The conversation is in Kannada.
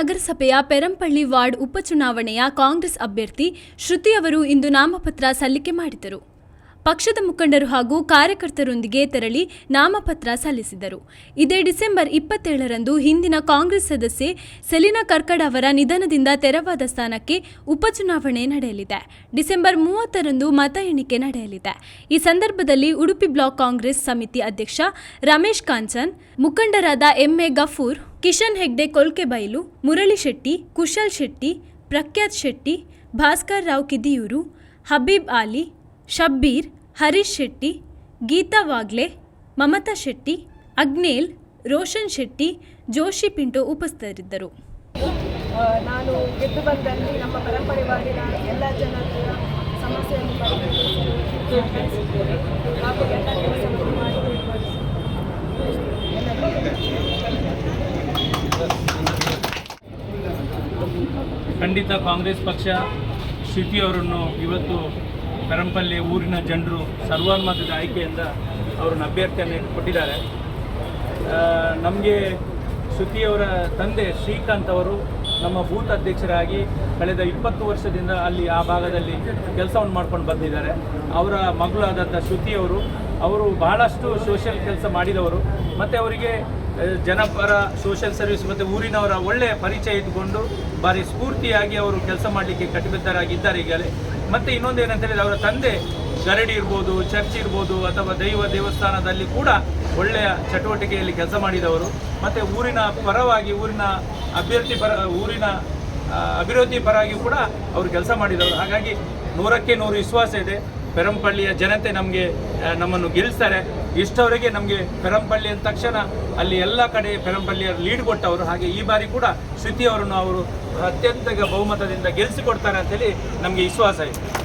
ನಗರಸಭೆಯ ಪೆರಂಪಳ್ಳಿ ವಾರ್ಡ್ ಉಪಚುನಾವಣೆಯ ಕಾಂಗ್ರೆಸ್ ಅಭ್ಯರ್ಥಿ ಶ್ರುತಿ ಅವರು ಇಂದು ನಾಮಪತ್ರ ಸಲ್ಲಿಕೆ ಮಾಡಿದರು ಪಕ್ಷದ ಮುಖಂಡರು ಹಾಗೂ ಕಾರ್ಯಕರ್ತರೊಂದಿಗೆ ತೆರಳಿ ನಾಮಪತ್ರ ಸಲ್ಲಿಸಿದರು. ಇದೇ ಡಿಸೆಂಬರ್ ಇಪ್ಪತ್ತೇಳರಂದು ಹಿಂದಿನ ಕಾಂಗ್ರೆಸ್ ಸದಸ್ಯೆ ಸೆಲಿನಾ ಕರ್ಕಡ ಅವರ ನಿಧನದಿಂದ ತೆರವಾದ ಸ್ಥಾನಕ್ಕೆ ಉಪಚುನಾವಣೆ ನಡೆಯಲಿದೆ. ಡಿಸೆಂಬರ್ ಮೂವತ್ತರಂದು ಮತ ಎಣಿಕೆ ನಡೆಯಲಿದೆ. ಈ ಸಂದರ್ಭದಲ್ಲಿ ಉಡುಪಿ ಬ್ಲಾಕ್ ಕಾಂಗ್ರೆಸ್ ಸಮಿತಿ ಅಧ್ಯಕ್ಷ ರಮೇಶ್ ಕಾಂಚನ್, ಮುಖಂಡರಾದ ಎಂಎ ಗಫೂರ್, ಕಿಶನ್ ಹೆಗ್ಡೆ ಕೊಲ್ಕೆಬೈಲು ಮುರಳಿ ಶೆಟ್ಟಿ, ಕುಶಲ್ ಶೆಟ್ಟಿ, ಪ್ರಖ್ಯಾತ್ ಶೆಟ್ಟಿ, ಭಾಸ್ಕರ್ ರಾವ್ ಕಿದಿಯೂರು, ಹಬೀಬ್ ಆಲಿ, ಶಬ್ಬೀರ್ ಹರೀಶ್ ಶೆಟ್ಟಿ ಗೀತಾ ವಾಗ್ಲೆ ಮಮತಾ ಶೆಟ್ಟಿ ಅಗ್ನೇಲ್ ರೋಷನ್ ಶೆಟ್ಟಿ ಜೋಶಿ ಪಿಂಟೋ ಉಪಸ್ಥಿತರಿದ್ದರು. ನಾನು ಗೆದ್ದು ಬಂದಲ್ಲಿ ನಮ್ಮ ಪರಂಪರೆವಾದಿನ ಎಲ್ಲ ಜನರ ಸಮಸ್ಯೆಯನ್ನು ಹಾಗೂ ಎಲ್ಲ ಕೆಲಸವನ್ನು ಖಂಡಿತ ಕಾಂಗ್ರೆಸ್ ಪಕ್ಷ ಶ್ರುತಿಯವರನ್ನು ಇವತ್ತು ಪೆರಂಪಲ್ಲಿ ಊರಿನ ಜನರು ಸರ್ವಾನುಮತದ ಆಯ್ಕೆಯಿಂದ ಅವ್ರನ್ನ ಅಭ್ಯರ್ಥಿಯನ್ನು ಕೊಟ್ಟಿದ್ದಾರೆ. ನಮಗೆ ಶ್ರುತಿಯವರ ತಂದೆ ಶ್ರೀಕಾಂತ್ ಅವರು ನಮ್ಮ ಬೂತ್ ಅಧ್ಯಕ್ಷರಾಗಿ ಕಳೆದ ಇಪ್ಪತ್ತು ವರ್ಷದಿಂದ ಅಲ್ಲಿ ಆ ಭಾಗದಲ್ಲಿ ಕೆಲಸವನ್ನು ಮಾಡ್ಕೊಂಡು ಬಂದಿದ್ದಾರೆ. ಅವರ ಮಗಳಾದಂಥ ಶ್ರುತಿಯವರು ಅವರು ಬಹಳಷ್ಟು ಸೋಷಿಯಲ್ ಕೆಲಸ ಮಾಡಿದವರು. ಮತ್ತು ಅವರಿಗೆ ಜನಪರ ಸೋಷಿಯಲ್ ಸರ್ವಿಸ್ ಮತ್ತು ಊರಿನವರ ಒಳ್ಳೆಯ ಪರಿಚಯ ಇದ್ದುಕೊಂಡು ಭಾರಿ ಸ್ಫೂರ್ತಿಯಾಗಿ ಅವರು ಕೆಲಸ ಮಾಡಲಿಕ್ಕೆ ಕಟಿಬದ್ಧರಾಗಿದ್ದಾರೆ ಈಗಲೇ ಮತ್ತು ಇನ್ನೊಂದು ಏನಂತ ಹೇಳಿದ್ರೆ ಅವರ ತಂದೆ ಗರಡಿ ಇರ್ಬೋದು, ಚರ್ಚ್ ಇರ್ಬೋದು ಅಥವಾ ದೈವ ದೇವಸ್ಥಾನದಲ್ಲಿ ಕೂಡ ಒಳ್ಳೆಯ ಚಟುವಟಿಕೆಯಲ್ಲಿ ಕೆಲಸ ಮಾಡಿದವರು. ಮತ್ತು ಊರಿನ ಪರವಾಗಿ ಊರಿನ ಅಭ್ಯರ್ಥಿ ಪರ, ಊರಿನ ಅಭಿವೃದ್ಧಿ ಪರವಾಗಿ ಕೂಡ ಅವರು ಕೆಲಸ ಮಾಡಿದವರು. ಹಾಗಾಗಿ ನೂರಕ್ಕೆ ನೂರು ವಿಶ್ವಾಸ ಇದೆ. ಪೆರಂಪಳ್ಳಿಯ ಜನತೆ ನಮಗೆ ನಮ್ಮನ್ನು ಗೆಲ್ಲಿಸ್ತಾರೆ ಇಷ್ಟವರೆಗೆ ನಮಗೆ ಪೆರಂಪಳ್ಳಿ ಅಂದ ತಕ್ಷಣ ಅಲ್ಲಿ ಎಲ್ಲ ಕಡೆ ಪೆರಂಪಳ್ಳಿಯ ಲೀಡ್ ಕೊಟ್ಟವರು, ಹಾಗೆ ಈ ಬಾರಿ ಕೂಡ ಶ್ರುತಿ ಅವರನ್ನು ಅವರು ಅತ್ಯಂತ ಬಹುಮತದಿಂದ ಗೆಲ್ಲಿಸಿಕೊಡ್ತಾರೆ ಅಂತೇಳಿ ನಮಗೆ ವಿಶ್ವಾಸ ಇದೆ.